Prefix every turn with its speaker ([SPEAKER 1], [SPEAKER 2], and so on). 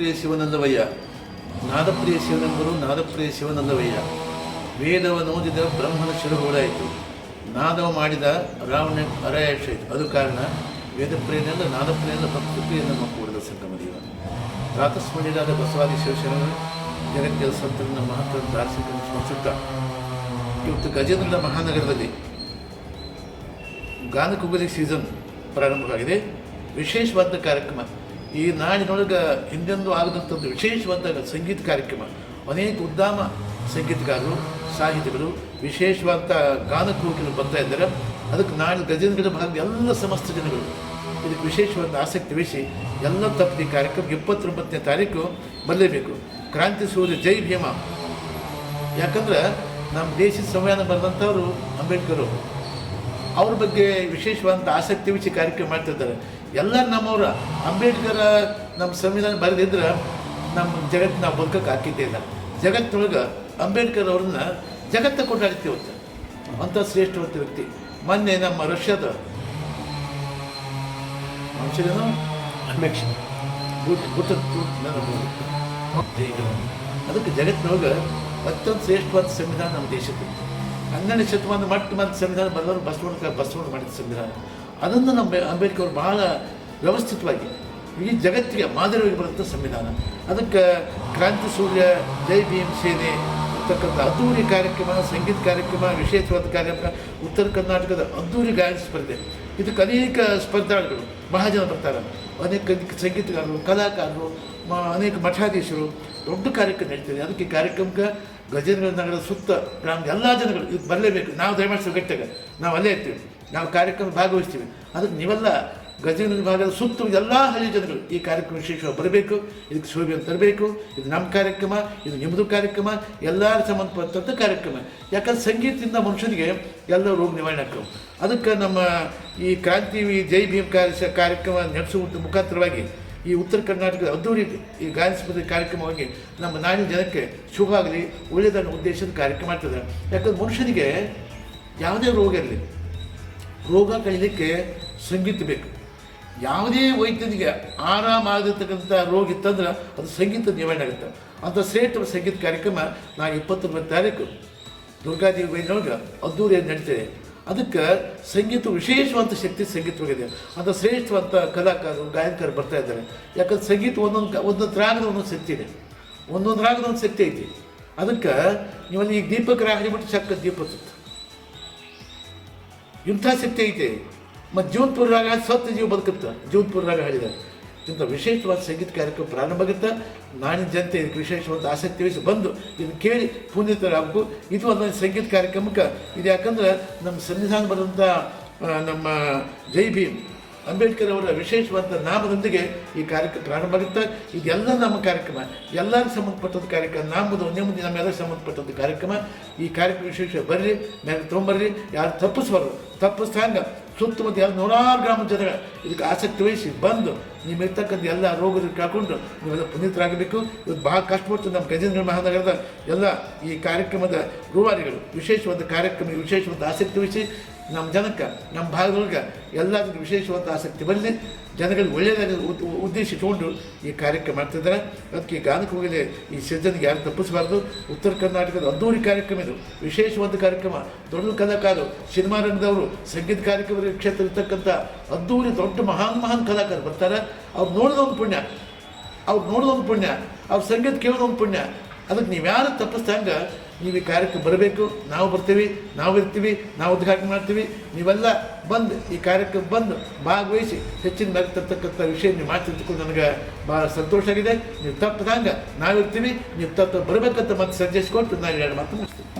[SPEAKER 1] ವೇದಪ್ರಿಯ ಶಿವನಂದವಯ್ಯ. ನಾದಪ್ರಿಯ ಶಿವನೆಂಬರು ನಾದಪ್ರಿಯ ಶಿವನಂದವಯ್ಯ. ವೇದವನ್ನು ಓದಿದ ಬ್ರಹ್ಮನ ಆಯಿತು ನಾದವ ಮಾಡಿದ ರಾವಣ ಅರಯಾಯಿತು ಅದು ಕಾರಣ ವೇದಪ್ರಿಯನೆಲ್ಲ ನಾದಪ್ರಿಯನೆಲ್ಲ ಭಕ್ತಪ್ರಿಯ ನಮ್ಮ ಕೂಡದ ಸಂಗಮ ದೇವ ಪ್ರಾತಸ್ಮರಣೀಯರಾದ ಬಸವಾದಿ ಶಿವಶರಣರು ಜಗತ್ತಿಯ ಸಂತರನ್ನ ಮಹತ್ವ ದಾರ್ಶಿಕ ಸ್ಮರಿಸುತ್ತ ಇವತ್ತು ಗಜೇಂದ್ರ ಮಹಾನಗರದಲ್ಲಿ ಗಾನಕುಗಲಿ ಸೀಸನ್ ಪ್ರಾರಂಭವಾಗಿದೆ. ವಿಶೇಷವಾದ ಕಾರ್ಯಕ್ರಮ. ಈ ನಾಡಿನೊಳಗೆ ಹಿಂದೆಂದು ಆಗದಂಥದ್ದು ವಿಶೇಷವಾದ ಸಂಗೀತ ಕಾರ್ಯಕ್ರಮ. ಅನೇಕ ಉದ್ದಾಮ ಸಂಗೀತಗಾರರು, ಸಾಹಿತಿಗಳು ವಿಶೇಷವಾದ ಗಾನಕೋಕಿಗಳು ಬರ್ತಾ ಇದ್ದಾರೆ. ಅದಕ್ಕೆ ನಾಡಿನ ಗಜೇಂದ್ರ ಭಾಗದ ಎಲ್ಲ ಸಮಸ್ತ ಜನಗಳು ಇದಕ್ಕೆ ವಿಶೇಷವಾದ ಆಸಕ್ತಿ ವಹಿಸಿ ಎಲ್ಲ ತಪ್ಪಿ ಕಾರ್ಯಕ್ರಮ ಇಪ್ಪತ್ತೊಂಬತ್ತನೇ ತಾರೀಕು ಬರಲೇಬೇಕು. ಕ್ರಾಂತಿ ಸೂರ್ಯ ಜೈ ಭೀಮ. ಯಾಕಂದ್ರೆ ನಮ್ಮ ದೇಶದ ಸಂವಿಧಾನ ಬರೆದಂಥವ್ರು ಅಂಬೇಡ್ಕರ್. ಅವರು ಬಗ್ಗೆ ವಿಶೇಷವಾದಂಥ ಆಸಕ್ತಿ ವಹಿಸಿ ಕಾರ್ಯಕ್ರಮ ಮಾಡ್ತಿದ್ದಾರೆ. ಎಲ್ಲರೂ ನಮ್ಮವ್ರ. ಅಂಬೇಡ್ಕರ್ ನಮ್ಮ ಸಂವಿಧಾನ ಬರೆದಿದ್ರೆ ನಮ್ಮ ಜಗತ್ತು ನಾವು ಬದುಕಕ್ಕೆ ಹಾಕಿದ್ದೇ ಇಲ್ಲ. ಜಗತ್ತೊಳಗೆ ಅಂಬೇಡ್ಕರ್ ಅವ್ರನ್ನ ಜಗತ್ತ ಕೊಂಡಾಡ್ತೀವಿ ಅಂತ. ಅಂಥ ಶ್ರೇಷ್ಠವಂತ ವ್ಯಕ್ತಿ. ಮೊನ್ನೆ ನಮ್ಮ ರಷ್ಯಾದ ಗುಟ್ಟ ಅದಕ್ಕೆ ಜಗತ್ತಿನೊಳಗೆ ಅತ್ಯಂತ ಶ್ರೇಷ್ಠವಾದ ಸಂವಿಧಾನ ನಮ್ಮ ದೇಶದ ಹನ್ನೆರಡನೇ ಶತಮಾನ ಮಟ್ಟ ಮತ್ತು ಸಂವಿಧಾನ ಬರೆದವರು ಬಸವಣ್ಣ ಬಸವಣ್ಣ ಮಾಡಿದ ಸಂವಿಧಾನ. ಅದನ್ನು ನಮ್ಮ ಅಂಬೇಡ್ಕರ್ ಬಹಳ ವ್ಯವಸ್ಥಿತವಾಗಿ ಇಡೀ ಜಗತ್ತಿಗೆ ಮಾದರಿಯಾಗಿ ಬರುವಂಥ ಸಂವಿಧಾನ. ಅದಕ್ಕೆ ಕ್ರಾಂತಿ ಸೂರ್ಯ, ಜೈ ಭೀಮ್ ಸೇನೆ, ಅಂತಕ್ಕಂಥ ಅದ್ದೂರಿ ಕಾರ್ಯಕ್ರಮ, ಸಂಗೀತ ಕಾರ್ಯಕ್ರಮ, ವಿಶೇಷವಾದ ಕಾರ್ಯಕ್ರಮ, ಉತ್ತರ ಕರ್ನಾಟಕದ ಅದ್ದೂರಿ ಗಾಯನ ಸ್ಪರ್ಧೆ. ಇದಕ್ಕೆ ಅನೇಕ ಸ್ಪರ್ಧಾಳುಗಳು ಬಹಳ ಜನ ಬರ್ತಾರೆ. ಅನೇಕ ಸಂಗೀತಗಾರರು, ಕಲಾಕಾರರು ಅನೇಕ ಮಠಾಧೀಶರು ದೊಡ್ಡ ಕಾರ್ಯಕ್ರಮ ನಡೀತದೆ. ಅದಕ್ಕೆ ಕಾರ್ಯಕ್ರಮಕ್ಕೆ ಗಜೇಂದ್ರ ನಗರದ ಸುತ್ತ ಗ್ರಾಮದ ಎಲ್ಲ ಜನಗಳು ಇದು ಬರಲೇಬೇಕು. ನಾವು ದಯಮಾಡಿಸಿ ಗಟ್ಟಿಗೆ ನಾವು ಅಲ್ಲೇ ಇರ್ತೀವಿ. ನಾವು ಕಾರ್ಯಕ್ರಮ ಭಾಗವಹಿಸ್ತೀವಿ. ಅದಕ್ಕೆ ನೀವೆಲ್ಲ ಗಜೇಂದ್ರ ಭಾಗದ ಸುತ್ತ ಎಲ್ಲ ಹಳ್ಳಿ ಜನರು ಈ ಕಾರ್ಯಕ್ರಮ ವಿಶೇಷವಾಗಿ ಬರಬೇಕು, ಇದಕ್ಕೆ ಶೋಭೆಯನ್ನು ತರಬೇಕು, ಇದು ನಮ್ಮ ಕಾರ್ಯಕ್ರಮ, ಇದು ನಿಮ್ಮದು ಕಾರ್ಯಕ್ರಮ ಎಲ್ಲರ ಸಂಬಂಧಪಟ್ಟಂಥ ಕಾರ್ಯಕ್ರಮ. ಯಾಕಂದ್ರೆ ಸಂಗೀತದಿಂದ ಮನುಷ್ಯನಿಗೆ ಎಲ್ಲ ರೋಗ ನಿವಾರಣೆ ಆಗ್ತವೆ ಅದಕ್ಕೆ ನಮ್ಮ ಈ ಕ್ರಾಂತಿ ಜೈ ಭೀಮ್ ಕಾರ್ಯ ಕಾರ್ಯಕ್ರಮ ನಡೆಸುವ ಮುಖಾಂತರವಾಗಿ ಈ ಉತ್ತರ ಕರ್ನಾಟಕದ ಅದ್ದೂರಿ ಈ ಗಾಯನ ಕಾರ್ಯಕ್ರಮವಾಗಿ ನಮ್ಮ ನಾಡಿನ ಜನಕ್ಕೆ ಶುಭ ಆಗಲಿ ಒಳ್ಳೆಯದನ್ನು ಉದ್ದೇಶದ ಕಾರ್ಯಕ್ರಮ ಮಾಡ್ತದೆ ಯಾಕಂದ್ರೆ ಮನುಷ್ಯನಿಗೆ ಯಾವುದೇ ರೋಗ ಇರಲಿ ರೋಗ ಕಳೀಲಿಕ್ಕೆ ಸಂಗೀತ ಬೇಕು. ಯಾವುದೇ ವೈದ್ಯನಿಗೆ ಆರಾಮಾಗಿರ್ತಕ್ಕಂಥ ರೋಗ ಇತ್ತಂದ್ರೆ ಅದು ಸಂಗೀತ ನಿವಾರಣೆ ಆಗುತ್ತೆ. ಅಂಥ ಶ್ರೇಷ್ಠ ಸಂಗೀತ ಕಾರ್ಯಕ್ರಮ ನಾ ಇಪ್ಪತ್ತೊಂಬತ್ತು ತಾರೀಕು ದುರ್ಗಾದೇವಿ ಬೈನೊಳಗೆ ಅದ್ದೂರಿಯಾಗಿ ನಡೀತದೆ. ಅದಕ್ಕೆ ಸಂಗೀತ ವಿಶೇಷವಂತ ಶಕ್ತಿ ಸಂಗೀತವಾಗಿದೆ ಅಂತ ಶ್ರೇಷ್ಠವಂತ ಕಲಾಕಾರರು, ಗಾಯಕರು ಬರ್ತಾ ಇದ್ದಾರೆ. ಯಾಕಂದ್ರೆ ಸಂಗೀತ ಒಂದೊಂದು ಒಂದೊಂದು ರಾಗದ ಒಂದೊಂದು ಶಕ್ತಿ ಇದೆ. ಒಂದೊಂದು ರಾಗದ ಒಂದು ಶಕ್ತಿ ಐತಿ. ಅದಕ್ಕೆ ನೀವಲ್ಲಿ ಈಗ ದೀಪಕ ರಾಗ ಬಿಟ್ಟು ಚಕ್ಕ ದೀಪ ಸುತ್ತ ಇಂಥ ಶಕ್ತಿ ಐತೆ. ಮತ್ತು ಜೀವನ್ಪುರ ಸತ್ತು ಜೀವ ಬದುಕುತ್ತೆ. ಜೀವನ್ಪುರ ರಾಗ ಹೇಳಿದ್ದಾರೆ ಇಂಥ ವಿಶೇಷವಾದ ಸಂಗೀತ ಕಾರ್ಯಕ್ರಮ ಪ್ರಾರಂಭ ಆಗುತ್ತೆ? ನಾಡಿನ ಜನತೆ ಇದಕ್ಕೆ ವಿಶೇಷವಾದ ಆಸಕ್ತಿ ವಹಿಸಿ ಬಂದು ಇದನ್ನು ಕೇಳಿ ಪುನೀತರಾಗಬೇಕು ಇದು ಒಂದು ಸಂಗೀತ ಕಾರ್ಯಕ್ರಮಕ್ಕೆ. ಇದು ಯಾಕಂದ್ರೆ ನಮ್ಮ ಸನ್ನಿಧಾನ ಬರೆದಂಥ ಆ, ನಮ್ಮ ಜೈ ಭೀಮ್. ಅಂಬೇಡ್ಕರ್ ಅವರ ವಿಶೇಷವಾದ ನಾಮದೊಂದಿಗೆ ಈ ಕಾರ್ಯಕ್ರಮ ಪ್ರಾರಂಭ ಆಗುತ್ತೆ. ಇದೆಲ್ಲ ನಮ್ಮ ಕಾರ್ಯಕ್ರಮ ಎಲ್ಲರಿಗೂ ಸಂಬಂಧಪಟ್ಟದ ಕಾರ್ಯಕ್ರಮ, ನಾಮದು ಒಂದೇ ಮುಂದೆ ನಮ್ಮೆಲ್ಲ ಸಂಬಂಧಪಟ್ಟದ್ದು ಕಾರ್ಯಕ್ರಮ, ಈ ಕಾರ್ಯಕ್ರಮ ವಿಶೇಷ ಬರ್ರಿ ಮೇಲೆ ತೊಗೊಂಬರ್ರಿ, ಯಾರು ತಪ್ಪಿಸ್ಬಾರ್ದು. ತಪ್ಪಿಸ್ದಂಗ ಸುತ್ತಮುತ್ತ ಎಲ್ಲ ನೂರಾರು ಗ್ರಾಮ ಜನಗಳ ಇದಕ್ಕೆ ಆಸಕ್ತಿ ವಹಿಸಿ ಬಂದು ನಿಮ್ಮ ಇರ್ತಕ್ಕಂಥ ಎಲ್ಲ ರೋಗದ ಕಾಕೊಂಡು ನೀವೆಲ್ಲ ಪುನೀತರಾಗಬೇಕು. ಇವತ್ತು ಭಾಳ ಕಷ್ಟಪಟ್ಟು ನಮ್ಮ ಗಜೇಂದ್ರ ಮಹಾನಗರದ ಎಲ್ಲ ಈ ಕಾರ್ಯಕ್ರಮದ ರೂವಾರಿಗಳು. ವಿಶೇಷವಾದ ಕಾರ್ಯಕ್ರಮ, ವಿಶೇಷವಾದ ಆಸಕ್ತಿ ವಹಿಸಿ ನಮ್ಮ ಜನಕ್ಕೆ, ನಮ್ಮ ಭಾಗದೊಳಗೆ ಎಲ್ಲದಕ್ಕೂ ವಿಶೇಷವಾದ ಆಸಕ್ತಿ ಬರಲಿ ಜನಗಳಿಗೆ ಒಳ್ಳೆಯದಾಗಿ ಉದ್- ಉದ್ದೇಶ ಇಟ್ಕೊಂಡು ಈ ಕಾರ್ಯಕ್ರಮ ಮಾಡ್ತಿದ್ದಾರೆ. ಅದಕ್ಕೆ ಈ ಗಾನಕ್ಕೆ ಹೋಗಲಿ ಈ ಸಜ್ಜನಿಗೆ ಯಾರು ತಪ್ಪಿಸಬಾರ್ದು. ಉತ್ತರ ಕರ್ನಾಟಕದ ಅದ್ದೂರಿ ಕಾರ್ಯಕ್ರಮ ಇದು. ವಿಶೇಷವಾದ ಕಾರ್ಯಕ್ರಮ. ದೊಡ್ಡ ಕಲಾಕಾರರು, ಸಿನಿಮಾ ರಂಗದವರು, ಸಂಗೀತ ಕಾರ್ಯಕ್ರಮದ ಕ್ಷೇತ್ರ ಇರ್ತಕ್ಕಂಥ ಅದ್ದೂರಿ ದೊಡ್ಡ ಮಹಾನ್ ಮಹಾನ್ ಕಲಾಕಾರರು ಬರ್ತಾರೆ. ಅವ್ರು ಒಂದು ಪುಣ್ಯ. ಅವ್ರು ಒಂದು ಪುಣ್ಯ. ಅವ್ರು ಸಂಗೀತ ಕೇಳೋದೊಂದು ಪುಣ್ಯ. ಅದಕ್ಕೆ ನೀವು ಯಾರು ತಪ್ಪಿಸ್ದಂಗೆ ನೀವು ಈ ಕಾರ್ಯಕ್ಕೆ ಬರಬೇಕು, ನಾವು ಬರ್ತೀವಿ, ನಾವು ಇರ್ತೀವಿ, ನಾವು ಉದ್ಘಾಟನೆ ಮಾಡ್ತೀವಿ, ನೀವೆಲ್ಲ ಬಂದು ಈ ಕಾರ್ಯಕ್ಕೆ ಬಂದು ಭಾಗವಹಿಸಿ ಹೆಚ್ಚಿನ ಬರ್ತಿರ್ತಕ್ಕಂಥ ವಿಷಯ ನೀವು ಮಾತಾಡ್ತಿಕೊಂಡು ನನಗೆ ಭಾಳ ಸಂತೋಷ ಆಗಿದೆ. ನೀವು ತಪ್ಪದಂಗೆ ನಾವಿರ್ತೀವಿ, ನೀವು ತಪ್ಪು ಬರಬೇಕಂತ ಮತ್ತೆ ಸಜೆಸ್ಟ್ ಕೊಟ್ಟು ನಾನು ಎರಡು ಮಾತು ಮುಗಿಸ್ತೀನಿ